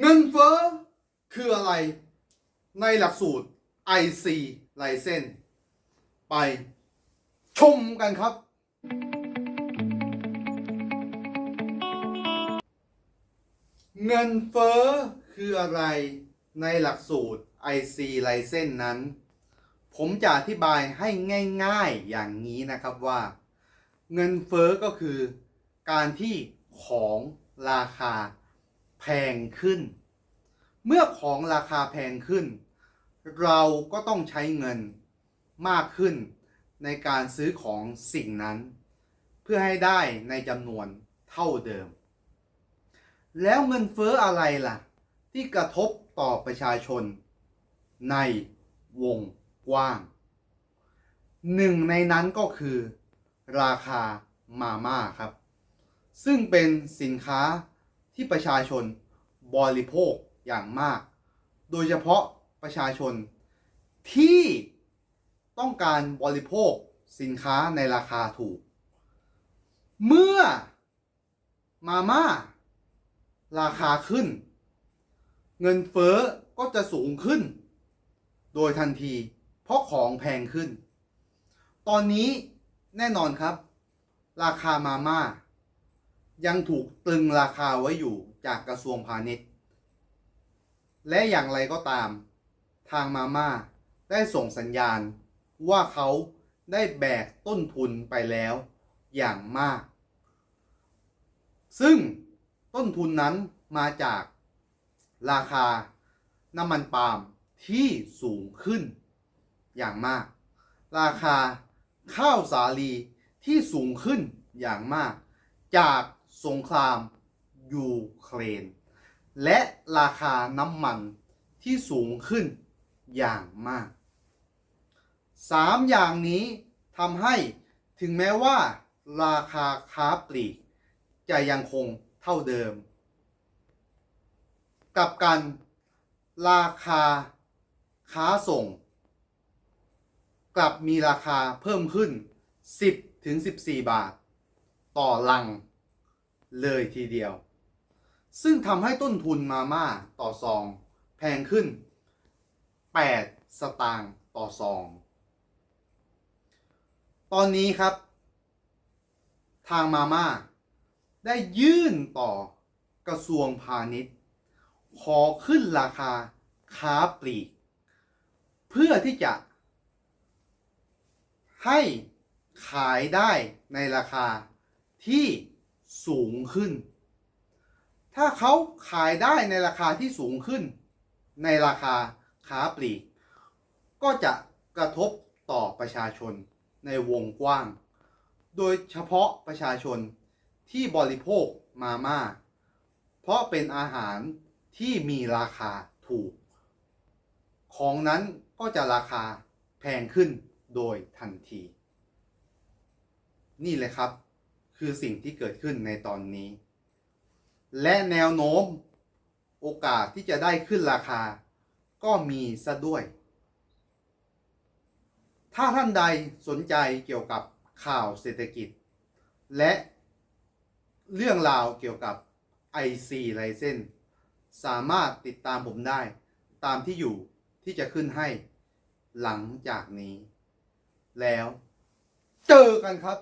เงินเฟ้อคืออะไรในหลักสูตร IC ไลเซนไปชมกันครับ เงินเฟ้อคืออะไรในหลักสูตร IC ไลเซนนั้น ผมจะอธิบายให้ง่ายๆอย่างนี้นะครับว่า เงินเฟ้อก็คือการที่ของราคา พงขึ้น เมื่อของราคาแพงขึ้น เราก็ต้องใช้เงินมากขึ้นในการซื้อของสิ่งนั้น เพื่อให้ได้ในจำนวนเท่าเดิม แล้วเงินเฟ้ออะไรล่ะ ที่กระทบต่อประชาชน ในวงกว้าง หนึ่งในนั้นก็คือ ราคามาม่าครับ ซึ่งเป็นสินค้า ที่ประชาชนบริโภคอย่างมาก โดยเฉพาะประชาชนที่ต้องการบริโภคสินค้าในราคาถูก เมื่อมาม่าราคาขึ้น เงินเฟ้อก็จะสูงขึ้น โดยทันทีเพราะของแพงขึ้น ตอนนี้แน่นอนครับ ราคามาม่า ยังถูกตรึงราคาไว้อยู่จากกระทรวงพาณิชย์ และอย่างไรก็ตาม ทางมาม่าได้ส่งสัญญาณว่าเขาได้แบกต้นทุนไปแล้วอย่างมาก ซึ่งต้นทุนนั้นมาจากราคาน้ำมันปาล์มที่สูงขึ้นอย่างมาก ราคาข้าวสาลีที่สูงขึ้นอย่างมากจาก สงครามยูเครน และราคาน้ำมันที่สูงขึ้นอย่างมากสามอย่างนี้ทำให้ถึงแม้ว่าราคาค้าปลีก จะยังคงเท่าเดิม กับกันราคาค้าส่ง กลับมีราคาเพิ่มขึ้น 10ถึง14 บาท ต่อลัง เลยทีเดียว ซึ่งทำให้ต้นทุนมาม่าต่อซอง แพงขึ้น 8 สตางค์ต่อซอง ตอนนี้ครับ ทางมาม่าได้ยื่นต่อกระทรวงพาณิชย์ ขอขึ้นราคาค้าปลีก เพื่อที่จะ ให้ขายได้ในราคาที่ สูงขึ้น ถ้าเขาขายได้ในราคาที่สูงขึ้น ในราคาค้าปลีก ก็จะกระทบต่อประชาชนในวงกว้าง โดยเฉพาะประชาชนที่บริโภคมาม่า เพราะเป็นอาหารที่มีราคาถูก ของนั้นก็จะราคาแพงขึ้นโดยทันที นี่เลยครับ คือสิ่งที่เกิดขึ้นในตอนนี้ และแนวโน้มโอกาสที่จะได้ขึ้นราคา ก็มีซะด้วย ถ้าท่านใดสนใจเกี่ยวกับข่าวเศรษฐกิจ และเรื่องราวเกี่ยวกับ IC ไลเซนสามารถติดตามผมได้ตามที่อยู่ที่จะขึ้นให้หลังจากนี้ แล้วเจอกันครับ